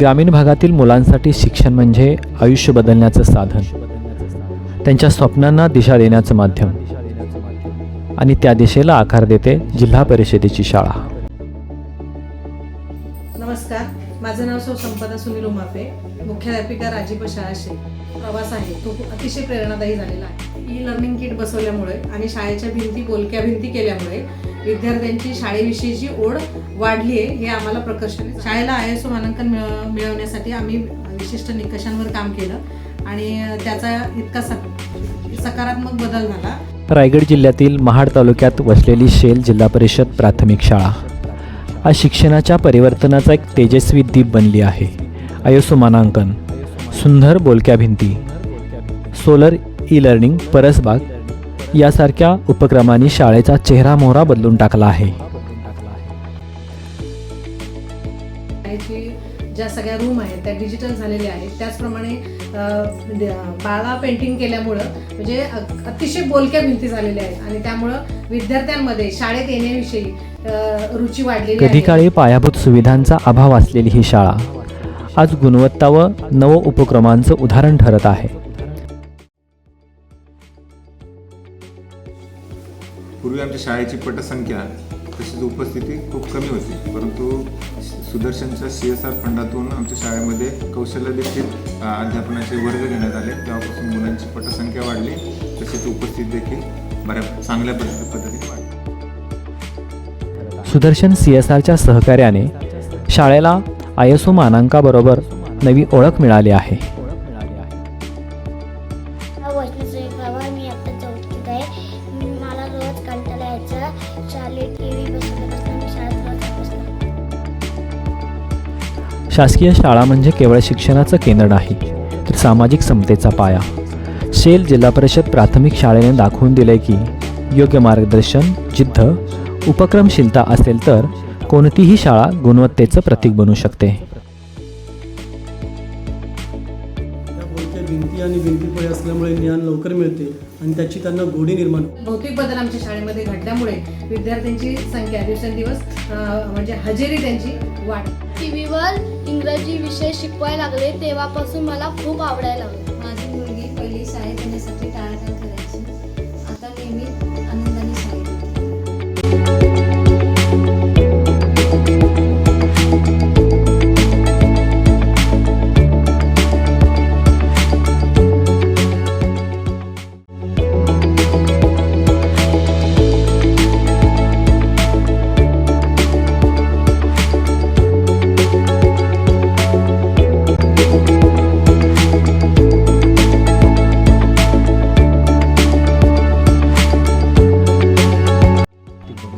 ग्रामीण भागातील मुलांसाठी शिक्षण म्हणजे आयुष्य बदलण्याचं साधन. त्यांच्या स्वप्नांना दिशा देण्याचं माध्यम. आणि त्या दिशेला आकार देते जिल्हा परिषदेची शाळा. नमस्कार. माझं नाव सौ संपदा सुनील उमापे मुख्याध्यापिका राजीव शाळा शेख प्रवास आहे. तो अतिशय प्रेरणादायी झालेला आहे. ई लर्निंग किट बसवल्यामुळे आणि शाळेच्या भिंती बोलक्या भिंती केल्यामुळे विद्यार्थ्यांची शाळेविषयीची ओढ वाढली आहे हे आम्हाला प्रकर्षाने शाळेला आय एस ओ मानांकन मिळवण्यासाठी आम्ही विशिष्ट निकषांवर काम केलं आणि त्याचा इतका सक सकारात्मक बदल झाला. रायगड जिल्ह्यातील महाड तालुक्यात वसलेली शेल जिल्हा परिषद प्राथमिक शाळा. आज शिक्षणाच्या परिवर्तनाचा एक तेजस्वी दीप बनली आहे. आयोसो मानांकन. सुंदर बोलक्या भिंती. सोलर ई लर्निंग परसबाग यासारख्या उपक्रमांनी शाळेचा चेहरा मोहरा बदलून टाकला आहे. ज्या सगळ्या रूम आहेत त्या डिजिटल झालेल्या आहेत. त्याचप्रमाणे ड- बाळा पेंटिंग केल्यामुळं म्हणजे अतिशय बोलक्या भिंती झालेल्या आहेत. आणि त्यामुळं विद्यार्थ्यांमध्ये शाळेत येण्याविषयी रुची वाढलेली कधी काळी पायाभूत सुविधांचा अभाव असलेली ही शाळा आज गुणवत्ता व नव उपक्रमांचं उदाहरण ठरत आहे. पूर्वी आमच्या शाळेची पटसंख्या तशीच उपस्थिती खूप कमी होती. परंतु सुदर्शनच्या सी एस आर फंडातून आमच्या शाळेमध्ये कौशल्य देखील अध्यापनाचे वर्ग घेण्यात आले. तेव्हापासून मुलांची पटसंख्या वाढली. तसेच उपस्थिती देखील बऱ्या चांगल्या पद्धती पद्धतीने वाढली. सुदर्शन सी एस आरच्या सहकार्याने शाळेला आय एस ओ मानांकाबरोबर नवी ओळख मिळाली आहे. शासकीय शाळा म्हणजे केवळ शिक्षणाचं केंद्र नाही तर सामाजिक समतेचा पाया. शेल जिल्हा परिषद प्राथमिक शाळेने दाखवून दिले की योग्य मार्गदर्शन जिद्द उपक्रमशीलता असेल तर कोणतीही शाळा गुणवत्तेचं प्रतीक बनू शकते. बोलक्या भिंती आणि भिंतीपोळी असल्यामुळे ज्ञान लवकर मिळते आणि त्याची त्यांना गोडी निर्माण होते. भौतिक बदल आमच्या शाळेमध्ये घडल्यामुळे विद्यार्थ्यांची संख्या दिवसेंदिवस म्हणजे हजेरी त्यांची वाढ टी व्हीवर इंग्रजी विषय शिकवायला लागले तेव्हापासून मला खूप आवडायला लागले माझी मुलगी पहिली शाळेत येण्यासाठी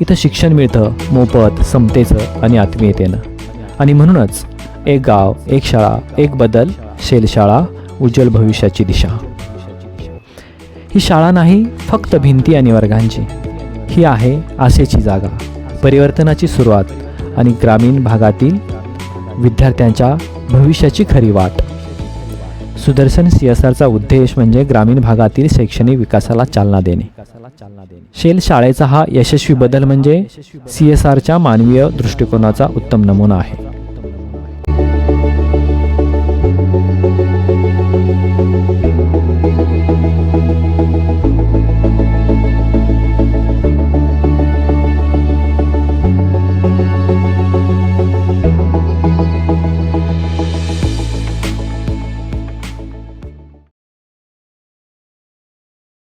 इथं शिक्षण मिळतं मोफत समतेचं आणि आत्मीयतेनं. आणि म्हणूनच एक गाव एक शाळा एक बदल शेलशाळा उज्ज्वल भविष्याची दिशा. ही शाळा नाही फक्त भिंती आणि वर्गांची. ही आहे आशेची जागा परिवर्तनाची सुरुवात आणि ग्रामीण भागातील विद्यार्थ्यांच्या भविष्याची खरी वाट. सुदर्शन सी एस आरचा उद्देश म्हणजे ग्रामीण भागातील शैक्षणिक विकासाला चालना देणे. शेल शाळेचा हा यशस्वी बदल म्हणजे सी एस आरच्या मानवीय दृष्टिकोनाचा उत्तम नमुना आहे.